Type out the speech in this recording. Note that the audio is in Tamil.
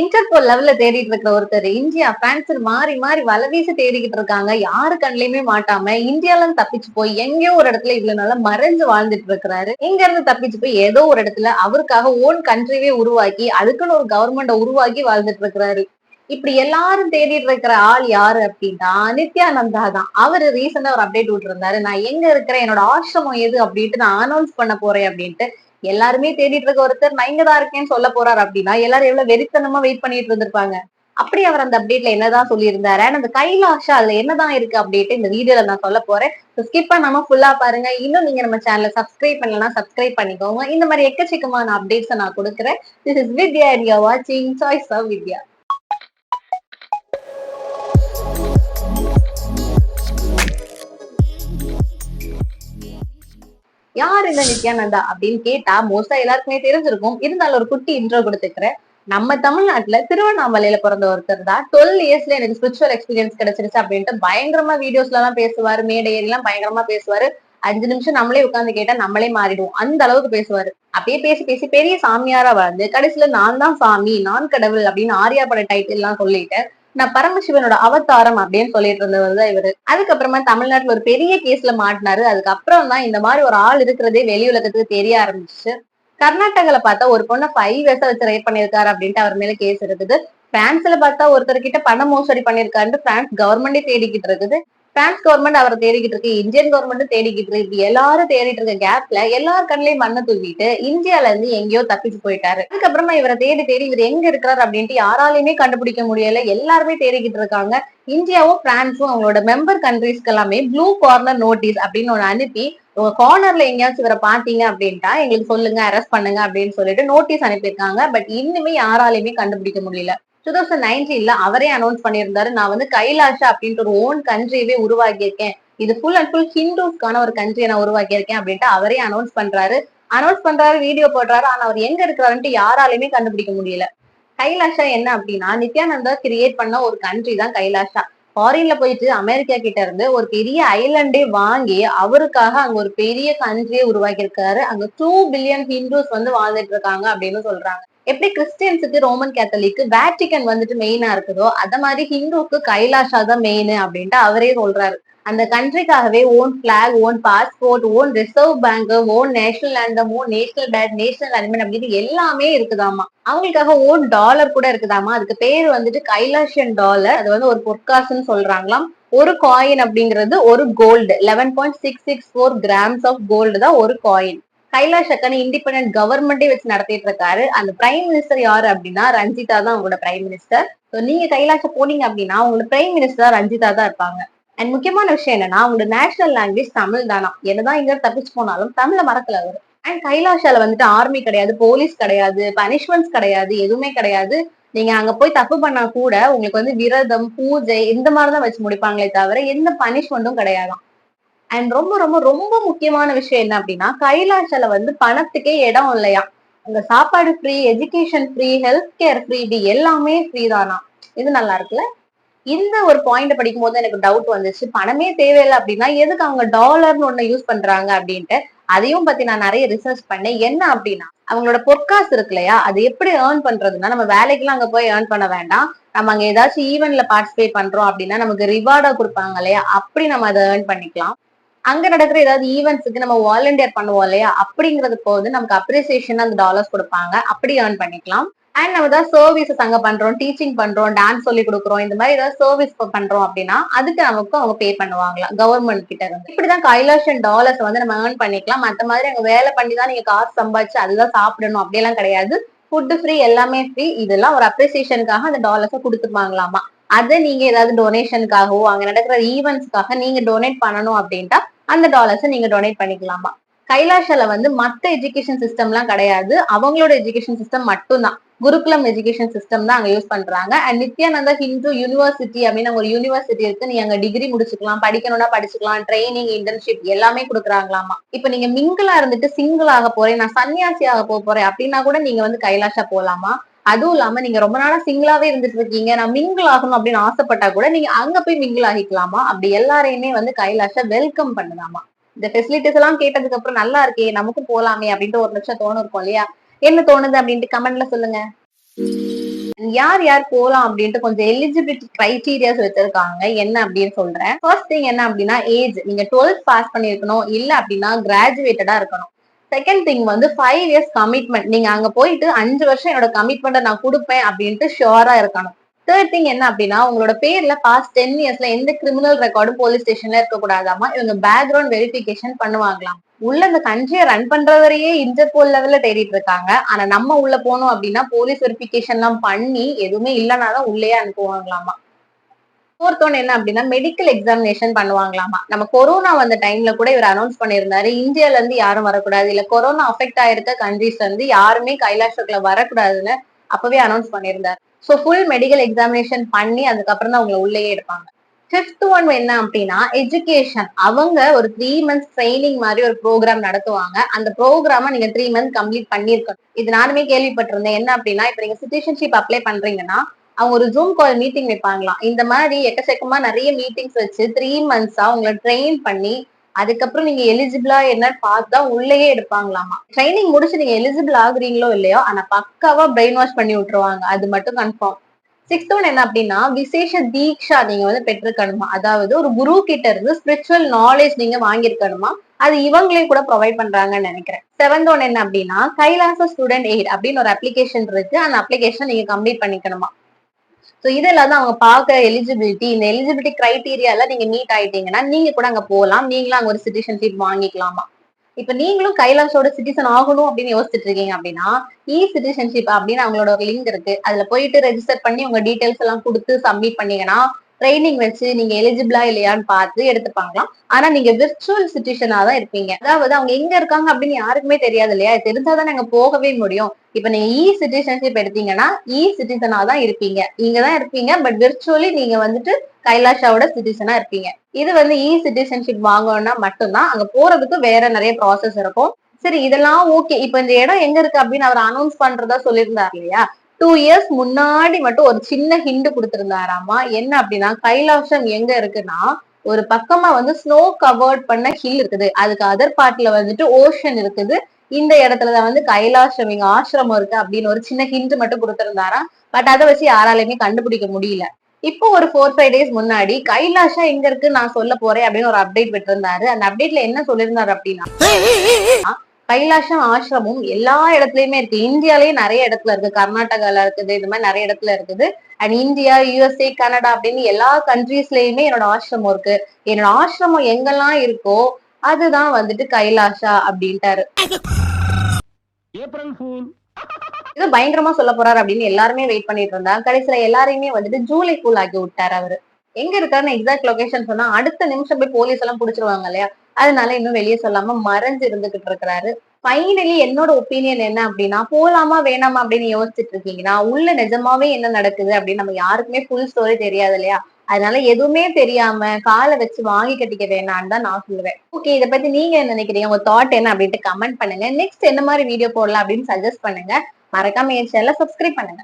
இன்டர்போல் லெவல்ல தேடிட்டு இருக்கிற ஒருத்தர் இந்தியா பிரான்ஸ் மாறி மாறி வலவீசி தேடிக்கிட்டு இருக்காங்க. யாரு கண்ணிலயுமே மாட்டாம இந்தியால இருந்து தப்பிச்சு போய் எங்கேயோ ஒரு இடத்துல இவ்வளவு நாளா மறைஞ்சு வாழ்ந்துட்டு இருக்கிறாரு. இங்க இருந்து தப்பிச்சு போய் ஏதோ ஒரு இடத்துல அவருக்காக ஓன் கண்ட்ரிவே உருவாக்கி அதுக்குன்னு ஒரு கவர்மெண்ட உருவாக்கி வாழ்ந்துட்டு இருக்கிறாரு. இப்படி எல்லாரும் தேடிட்டு இருக்கிற ஆள் யாரு அப்படின்னா நித்யானந்தா தான். அவரு ரீசெண்டா ஒரு அப்டேட் விட்டுருந்தாரு. நான் எங்க இருக்கிறேன்? என்னோட ஆசிரமம் எது அப்படின்ட்டு நான் அனௌன்ஸ் பண்ண போறேன் அப்படின்ட்டு எல்லாருமே தேடிட்டு இருக்க ஒருத்தர் நான் இங்கதான் இருக்கேன்னு சொல்ல போறாரு அப்படின்னா எல்லாரும் எவ்வளவு வெறித்தனமா வெயிட் பண்ணிட்டு இருந்திருப்பாங்க. அப்படி அவர் அந்த அப்டேட்ல என்னதான் சொல்லியிருந்தாரு? அந்த கைலாஷா அதுல என்னதான் இருக்கு அப்டேட் இந்த வீடியோல நான் சொல்ல போறேன். ஸ்கிப் பண்ணாம ஃபுல்லா பாருங்க. இன்னும் நீங்க நம்ம சேனலை சப்ஸ்கிரைப் பண்ணலன்னா சப்ஸ்கிரைப் பண்ணிக்கோங்க. இந்த மாதிரி எக்கச்சக்கமான அப்டேட்ஸ் நான் கொடுக்குறேன். This is Vidya and you வாட்சிங் சாய்ஸ் ஆஃப் வித்யா யார் இந்த நித்யானந்தா அப்படின்னு கேட்டா மோஸ்டா எல்லாருக்குமே தெரிஞ்சிருக்கும். இருந்தாலும் ஒரு குட்டி இன்ட்ரோ கொடுத்துக்கிறேன். நம்ம தமிழ்நாட்டுல திருவண்ணாமலையில பிறந்த ஒருத்தர் தான் டுவெல் இயர்ஸ்ல எனக்கு ஸ்பிரிச்சுவல் எக்ஸ்பீரியன்ஸ் கிடைச்சிருச்சு அப்படின்ட்டு பயங்கரமா வீடியோஸ்ல எல்லாம் பேசுவாரு மேடை ஏறிலாம் பயங்கரமா பேசுவாரு. அஞ்சு நிமிஷம் நம்மளே உட்காந்து கேட்டா நம்மளே மாறிடுவோம். அந்த அளவுக்கு பேசுவாரு. அப்படியே பேசி பேசி பெரிய சாமியாரா வளர்ந்து கடைசியில நான் தான் சாமி நான் கடவுள் அப்படின்னு ஆர்யா பட டைட்டில் எல்லாம் சொல்லிட்டு நான் பரமசிவனோட அவதாரம் அப்படின்னு சொல்லிட்டு இருந்தவர் தான் இவரு. அதுக்கப்புறமா தமிழ்நாட்டுல ஒரு பெரிய கேஸ்ல மாட்டினாரு. அதுக்கப்புறம் தான் இந்த மாதிரி ஒரு ஆள் இருக்கிறதே வெளி உலகத்துக்கு தெரிய ஆரம்பிச்சு கர்நாடகால பார்த்தா ஒரு பொண்ணை ஃபைவ் இயர்ஸா வச்சு ரேப் பண்ணிருக்காரு அப்படின்ட்டு அவர் மேல கேஸ் இருக்குது. பிரான்ஸ்ல பார்த்தா ஒருத்தர் கிட்ட பண மோசடி பண்ணிருக்காருன்னு பிரான்ஸ் கவர்மெண்டே தேடிக்கிட்டு இருக்குது. பிரான்ஸ் கவர்மெண்ட் அவரை தேடிக்கிட்டு இருக்கு இந்தியன் கவர்மெண்ட் தேடிக்கிட்டு இருக்கு. இப்படி எல்லாரும் தேடிட்டு இருக்க கேப்ல எல்லார் கண்ணிலையும் மண்ணை தூக்கிட்டு இந்தியால இருந்து எங்கேயோ தப்பிச்சு போயிட்டாரு. அதுக்கப்புறமா இவரை தேடி தேடி இவர் எங்க இருக்கிறார் அப்படின்ட்டு யாராலையுமே கண்டுபிடிக்க முடியல. எல்லாருமே தேடிக்கிட்டு இருக்காங்க. இந்தியாவும் பிரான்ஸும் அவங்களோட மெம்பர் கண்ட்ரீஸ்க்கு எல்லாமே ப்ளூ கார்னர் நோட்டீஸ் அப்படின்னு ஒன்று அனுப்பி உங்க கார்னர்ல எங்கேயாச்சும் இவரை பாத்தீங்க அப்படின்ட்டா எங்களுக்கு சொல்லுங்க அரெஸ்ட் பண்ணுங்க அப்படின்னு சொல்லிட்டு நோட்டீஸ் அனுப்பியிருக்காங்க. பட் இன்னுமே யாராலையுமே கண்டுபிடிக்க முடியல. டூ தௌசண்ட் நைன்டீன்ல அவரே அனௌன்ஸ் பண்ணியிருந்தாரு. நான் வந்து கைலாஷா அப்படின்ற ஒரு ஓன் கண்ட்ரியவே உருவாக்கியிருக்கேன். இது ஃபுல் அண்ட் ஃபுல் ஹிந்துஸ்க்கான ஒரு கண்ட்ரியை நான் உருவாக்கியிருக்கேன் அப்படின்ட்டு அவரே அனௌன்ஸ் பண்றாரு. அனௌன்ஸ் பண்றாரு வீடியோ போடுறாரு. ஆனா அவர் எங்க இருக்கிறாருன்ட்டு யாராலையுமே கண்டுபிடிக்க முடியல. கைலாஷா என்ன அப்படின்னா நித்யானந்தா கிரியேட் பண்ண ஒரு கண்ட்ரி தான் கைலாஷா. ஃபாரின்ல போயிட்டு அமெரிக்கா கிட்ட இருந்து ஒரு பெரிய ஐலண்டே வாங்கி அவருக்காக அங்க ஒரு பெரிய கண்ட்ரியே உருவாக்கியிருக்காரு. அங்க டூ பில்லியன் ஹிந்துஸ் வந்து வாழ்ந்துட்டு இருக்காங்க அப்படின்னு சொல்றாங்க. எப்படி கிறிஸ்டியன்ஸுக்கு ரோமன் கேத்தலிக்கு வேட்டிகன் வந்துட்டு மெயினா இருக்குதோ அத மாதிரி ஹிந்துக்கு கைலாஷா தான் மெயின் அப்படின்ட்டு அவரே சொல்றாரு. அந்த கண்ட்ரிக்காகவே own flag own passport own reserve bank own national anthem own national bird national animal அப்படின்னு எல்லாமே இருக்குதாமா? அவங்களுக்காக ஓன் டாலர் கூட இருக்குதாமா? அதுக்கு பேர் வந்துட்டு கைலாஷியன் டாலர் அது வந்து ஒரு பொற்காசுன்னு சொல்றாங்களாம். ஒரு காயின் அப்படிங்கிறது ஒரு gold eleven point six six four grams of gold தான் ஒரு காயின் கைலாஷ் அக்கான இண்டிபெண்டன்ட் கவர்மெண்டே வச்சு நடத்திட்டு இருக்காரு. அந்த பிரைம் மினிஸ்டர் யாரு அப்படின்னா ரஞ்சிதா தான் அவங்களோட பிரைம் மினிஸ்டர் ஸோ நீங்க கைலாஷ போனீங்க அப்படின்னா அவங்களோட பிரைம் மினிஸ்டர் ரஞ்சிதா தான் இருப்பாங்க. அண்ட் முக்கியமான விஷயம் என்னன்னா அவங்களோட நேஷனல் லாங்குவேஜ் தமிழ் தானா? என்னதான் இங்க தப்பிச்சு போனாலும் தமிழ மறக்கல அவர். அண்ட் கைலாஷால வந்துட்டு ஆர்மி கிடையாது போலீஸ் கிடையாது பனிஷ்மெண்ட்ஸ் கிடையாது எதுவுமே கிடையாது. நீங்க அங்க போய் தப்பு பண்ணா கூட உங்களுக்கு வந்து விரதம் பூஜை இந்த மாதிரிதான் வச்சு முடிப்பாங்களே தவிர எந்த பனிஷ்மெண்ட்டும் கிடையாதாம். அண்ட் ரொம்ப ரொம்ப ரொம்ப முக்கியமான விஷயம் என்ன அப்படின்னா கைலாஷல வந்து பணத்துக்கே இடம் இல்லையா? அங்க சாப்பாடு free education free health care free இது எல்லாமே ஃப்ரீ தானா? இது நல்லா இருக்குல்ல? இந்த ஒரு பாயிண்ட் படிக்கும் போது எனக்கு டவுட் வந்துச்சு. பணமே தேவையில்லை அப்படின்னா எதுக்கு அவங்க டாலர்னு ஒண்ணு யூஸ் பண்றாங்க அப்படின்ட்டு அதையும் பத்தி நான் நிறைய ரிசர்ச் பண்ணேன். என்ன அப்படின்னா அவங்களோட பொற்காசு இருக்கு இல்லையா? அது எப்படி ஏர்ன் பண்றதுன்னா நம்ம வேலைக்கெல்லாம் அங்க போய் ஏர்ன் பண்ண வேண்டாம். நம்ம அங்க ஏதாச்சும் ஈவெண்ட்ல பார்ட்டிசிபேட் பண்றோம் அப்படின்னா நமக்கு ரிவார்டா கொடுப்பாங்க இல்லையா? அப்படி நம்ம அதை ஏர்ன் பண்ணிக்கலாம். அங்க நடக்கிற ஏதாவது ஈவெண்ட்ஸுக்கு நம்ம வாலண்டியர் பண்ணுவோம் இல்லையா? அப்படிங்கிறது போது நமக்கு அப்ரிசியேஷன் அந்த டாலர்ஸ் கொடுப்பாங்க. அப்படி ஏர்ன் பண்ணிக்கலாம். அண்ட் நம்ம ஏதாவது சர்வீசஸ் அங்க பண்றோம் டீச்சிங் பண்றோம் டான்ஸ் சொல்லி கொடுக்குறோம் இந்த மாதிரி ஏதாவது சர்வீஸ் பண்றோம் அப்படின்னா அதுக்கு நமக்கு அவங்க பே பண்ணுவாங்களா? கவர்மெண்ட் கிட்ட இருந்து. இப்படிதான் கைலாஷன் டாலர்ஸ் வந்து நம்ம ஏர்ன் பண்ணிக்கலாம். மத்த மாதிரி அங்க வேலை பண்ணி தான் நீங்க காசு சம்பாதிச்சு அதுதான் சாப்பிடணும். அப்படியெல்லாம் கிடையாது. ஃபுட் ஃப்ரீ எல்லாமே ஃப்ரீ இதெல்லாம் ஒரு அப்ரிசியேஷனுக்காக அந்த டாலர்ஸை கொடுத்துருவாங்களாமா? அதை நீங்க ஏதாவது டொனேஷனுக்காகவோ அங்க நடக்கிற ஈவெண்ட்ஸ்க்காக நீங்க டொனேட் பண்ணணும் அப்படின்ட்டா அந்த டாலர்ஸை நீங்க டொனேட் பண்ணிக்கலாமா? கைலாஷால வந்து மத்த எஜுகேஷன் சிஸ்டம்லாம் கிடையாது. அவங்களோட எஜுகேஷன் சிஸ்டம் மட்டும்தான். குருகுலம் எஜுகேஷன் சிஸ்டம் தான் அங்க யூஸ் பண்றாங்க. அண்ட் நித்யானந்தா ஹிந்து யூனிவர்சிட்டி அப்படின்னு ஒரு யூனிவர்சிட்டி இருக்கு. நீங்க அங்க டிகிரி முடிச்சுக்கலாம் படிக்கணும்னா படிச்சுக்கலாம் ட்ரைனிங் இன்டர்ன்ஷிப் எல்லாமே கொடுக்குறாங்களாமா? இப்ப நீங்க மிங்கிளா இருந்துட்டு சிங்கிள் ஆக போறேன் நான் சன்னியாசி ஆக போக போறேன் அப்படின்னா கூட நீங்க வந்து கைலாஷா போலாமா? அதுவும் இல்லாம நீங்க ரொம்ப நாளா சிங்கிளாவே இருந்துட்டு இருக்கீங்க. நான் மிங்கிள் ஆகணும் அப்படின்னு ஆசைப்பட்டா கூட நீங்க அங்க போய் மிங்கிள் ஆகிக்கலாமா? அப்படி எல்லாரையுமே வந்து கைலாஷ வெல்கம் பண்ணலாமா இந்த ஃபெசிலிட்டிஸ் எல்லாம் கேட்டதுக்கு அப்புறம் நல்லா இருக்கே நமக்கும் போலாமே அப்படின்ட்டு ஒரு நிமிஷம் தோணும் இருக்கும் இல்லையா? என்ன தோணுது அப்படின்ட்டு கமெண்ட்ல சொல்லுங்க. யார் யார் போலாம் அப்படின்ட்டு கொஞ்சம் எலிஜிபிலிட்டி கிரைட்டீரியாஸ் வச்சிருக்காங்க. என்ன அப்படின்னு சொல்றேன். ஃபர்ஸ்ட் திங் என்ன அப்படின்னா ஏஜ் நீங்க டுவெல்த் பாஸ் பண்ணிருக்கணும் இல்ல அப்படின்னா கிராஜுவேட்டடா இருக்கணும். செகண்ட் திங் வந்து ஃபைவ் இயர்ஸ் கமிட்மெண்ட் நீங்க அங்க போயிட்டு அஞ்சு வருஷம் என்னோட கமிட்மெண்ட்டை நான் கொடுப்பேன் அப்படின்ட்டு ஷியோரா இருக்கணும். தேர்ட் திங் என்ன அப்படின்னா உங்களோட பேர்ல பாஸ்ட் டென் இயர்ஸ்ல எந்த கிரிமினல் ரெக்கார்டும் போலீஸ் ஸ்டேஷன்ல இருக்கக்கூடாதாமா? இவங்க பேக்ரவுண்ட் வெரிஃபிகேஷன் பண்ணுவாங்களாம். உள்ள இந்த கண்ட்ரியை ரன் பண்றவரையே இன்டர்போல் லெவல்ல தேடிட்டு இருக்காங்க. ஆனா நம்ம உள்ள போனோம் அப்படின்னா போலீஸ் வெரிஃபிகேஷன் எல்லாம் பண்ணி எதுவுமே இல்லைனாதான் உள்ளேயே அனுப்புவாங்களாமா? ஃபோர்த் ஒன் என்ன அப்படின்னா மெடிக்கல் எக்ஸாமினேஷன் பண்ணுவாங்களாமா? நம்ம கொரோனா வந்த டைம்ல கூட இவர் அனௌன்ஸ் பண்ணியிருந்தாரு இந்தியால இருந்து யாரும் வரக்கூடாது இல்ல கொரோனா அஃபெக்ட் ஆயிருக்க கண்ட்ரிஸ் வந்து யாருமே கைலாஷத்துல வரக்கூடாதுன்னு அப்பவே அனௌன்ஸ் பண்ணியிருந்தாரு. ஸோ ஃபுல் மெடிக்கல் எக்ஸாமினேஷன் பண்ணி அதுக்கப்புறம் தான் அவங்களை உள்ளேயே எடுப்பாங்க. ஃபிஃப்த் ஒன் என்ன அப்படின்னா எஜுகேஷன் அவங்க ஒரு த்ரீ மந்த்ஸ் ட்ரைனிங் மாதிரி ஒரு ப்ரோக்ராம் நடத்துவாங்க. அந்த ப்ரோக்ராமை நீங்க த்ரீ மந்த் கம்ப்ளீட் பண்ணிருக்கணும் இது நானுமே கேள்விப்பட்டிருந்தேன். என்ன அப்படின்னா இப்ப நீங்க சிட்டிசன்ஷிப் அப்ளை பண்றீங்கன்னா அவங்க ஒரு ஜூம் கால் மீட்டிங் வைப்பாங்களாம். இந்த மாதிரி எக்கச்சக்கமா நிறைய மீட்டிங்ஸ் வச்சு த்ரீ மந்த்ஸா உங்களை ட்ரெயின் பண்ணி அதுக்கப்புறம் நீங்க எலிஜிபிளா என்னன்னு பார்த்தா உள்ளேயே எடுப்பாங்களாமா. ட்ரைனிங் முடிச்சு நீங்க எலிஜிபிள் ஆகுறீங்களோ இல்லையோ ஆனா பக்காவா பிரெயின் வாஷ் பண்ணி விட்டுருவாங்க. அது மட்டும் கன்ஃபார்ம் சிக்ஸ்த் ஒன் என்ன அப்படின்னா விசேஷ தீக்ஷா நீங்க வந்து பெற்றிருக்கணுமா. அதாவது ஒரு குரு கிட்ட இருந்து ஸ்பிரிச்சுவல் நாலேஜ் நீங்க வாங்கியிருக்கணுமா. அது இவங்களே கூட ப்ரொவைட் பண்றாங்கன்னு நினைக்கிறேன். செவன்த் ஒன் என்ன அப்படின்னா கைலாச ஸ்டூடெண்ட் எய்ட் அப்படின்னு ஒரு அப்ளிகேஷன் இருக்கு. அந்த அப்ளிகேஷன் நீங்க கம்ப்ளீட் பண்ணிக்கணுமா. ஸோ இதெல்லாம் தான் அவங்க பார்க்க எலிஜிபிலிட்டி இந்த எலிஜிபிலிட்டி கிரைட்டீரியால நீங்க மீட் ஆயிட்டீங்கன்னா நீங்க கூட அங்க போகலாம். நீங்களும் அங்க ஒரு சிட்டிசன்ஷிப் வாங்கிக்கலாமா? இப்ப நீங்களும் கைலாஷோட சிட்டிசன் ஆகணும் அப்படின்னு யோசிச்சுட்டு இருக்கீங்க அப்படின்னா இ சிட்டிசன்ஷிப் அப்படின்னு அவங்களோட ஒரு லிங்க் இருக்கு. அதுல போயிட்டு ரெஜிஸ்டர் பண்ணி உங்க டீடைல்ஸ் எல்லாம் கொடுத்து சப்மிட் பண்ணீங்கன்னா ட்ரைனிங் வச்சு நீங்க எலிஜிபிளா இல்லையான்னு பார்த்து எடுத்துப்பாங்களாம் ஆனா நீங்க விர்ச்சுவல் சுச்சுவேஷனா தான் இருப்பீங்க. அதாவது அவங்க எங்க இருக்காங்க அப்படின்னு யாருக்குமே தெரியாது இல்லையா? தெரிஞ்சாதான் நாங்க போகவே முடியும். இப்ப நீங்க இ சிட்டிசன்ஷிப் எடுத்தீங்கன்னா இ சிட்டிசனா தான் இருப்பீங்க. இங்க தான் இருப்பீங்க பட் விர்ச்சுவலி நீங்க வந்துட்டு கைலாஷாவோட சிட்டிசனா இருப்பீங்க. இது வந்து இ சிட்டிசன்ஷிப் வாங்கணும்னா மட்டும்தான். அங்க போறதுக்கு வேற நிறைய ப்ராசஸ் இருக்கும். சரி இதெல்லாம் ஓகே இப்ப இந்த இடம் எங்க இருக்கு அப்படின்னு அவர் அனௌன்ஸ் பண்றதா சொல்லியிருந்தார் இல்லையா? டூ இயர்ஸ் முன்னாடி மட்டும் ஒரு சின்ன ஹிண்ட் கொடுத்திருந்தாராமா? என்ன அப்படின்னா கைலாசம் எங்க இருக்குன்னா ஒரு பக்கமா வந்து ஸ்னோ கவர்ட் பண்ண ஹில் இருக்குது. அதுக்கு அதர் பார்ட்ல வந்துட்டு ஓஷன் இருக்குது. இந்த இடத்துலதான் வந்து கைலாசம் இங்க ஆசிரமம் இருக்கு அப்படின்னு ஒரு சின்ன ஹிண்ட் மட்டும் கொடுத்திருந்தாராம் பட் அதை வச்சு யாராலையுமே கண்டுபிடிக்க முடியல. இப்போ ஒரு ஃபோர் ஃபைவ் டேஸ் முன்னாடி கைலாஷா எங்க இருக்கு நான் சொல்ல போறேன் அப்படின்னு ஒரு அப்டேட் விட்டுருந்தாரு. அந்த அப்டேட்ல என்ன சொல்லியிருந்தாரு அப்படின்னா கைலாஷம் ஆசிரமும் எல்லா இடத்துலயுமே இருக்கு. இந்தியாலயே நிறைய இடத்துல இருக்கு. கர்நாடகால இருக்குது இந்த மாதிரி நிறைய இடத்துல இருக்குது. அண்ட் இந்தியா யுஎஸ்ஏ கனடா அப்படின்னு எல்லா கண்ட்ரீஸ்லயுமே என்னோட ஆசிரமம் இருக்கு. என்னோட ஆசிரமம் எங்கெல்லாம் இருக்கோ அதுதான் வந்துட்டு கைலாஷா அப்படின்ட்டாரு. இது பயங்கரமா சொல்ல போறாரு அப்படின்னு எல்லாருமே வெயிட் பண்ணிட்டு இருந்தாங்க. கடைசியில எல்லாரையுமே வந்துட்டு ஜூலை கூல் ஆக்கி விட்டாரு அவரு. எங்க இருக்காருன்னு எக்ஸாக்ட் லொகேஷன் சொன்னா அடுத்த நிமிஷம் போய் போலீஸ் எல்லாம் புடிச்சிருவாங்க இல்லையா? அதனால இன்னும் வெளியே சொல்லாம மறைஞ்சு இருந்துகிட்டு இருக்கிறாரு. ஃபைனலி என்னோட ஒப்பீனியன் என்ன அப்படின்னா போலாமா வேணாமா அப்படின்னு யோசிச்சுட்டு இருக்கீங்கன்னா உள்ள நிஜமாவே என்ன நடக்குது அப்படின்னு நம்ம யாருக்குமே ஃபுல் ஸ்டோரி தெரியாது இல்லையா? அதனால எதுவுமே தெரியாம காலை வச்சு வாங்கி கட்டிக்க வேணான்னு தான் நான் சொல்லுவேன். ஓகே இதை பத்தி நீங்க என்ன நினைக்கிறீங்க? உங்க தாட் என்ன அப்படின்ட்டு கமெண்ட் பண்ணுங்க. நெக்ஸ்ட் என்ன மாதிரி வீடியோ போடலாம் அப்படின்னு சஜஸ்ட் பண்ணுங்க. மறக்காம என் சேனல சப்ஸ்கிரைப் பண்ணுங்க.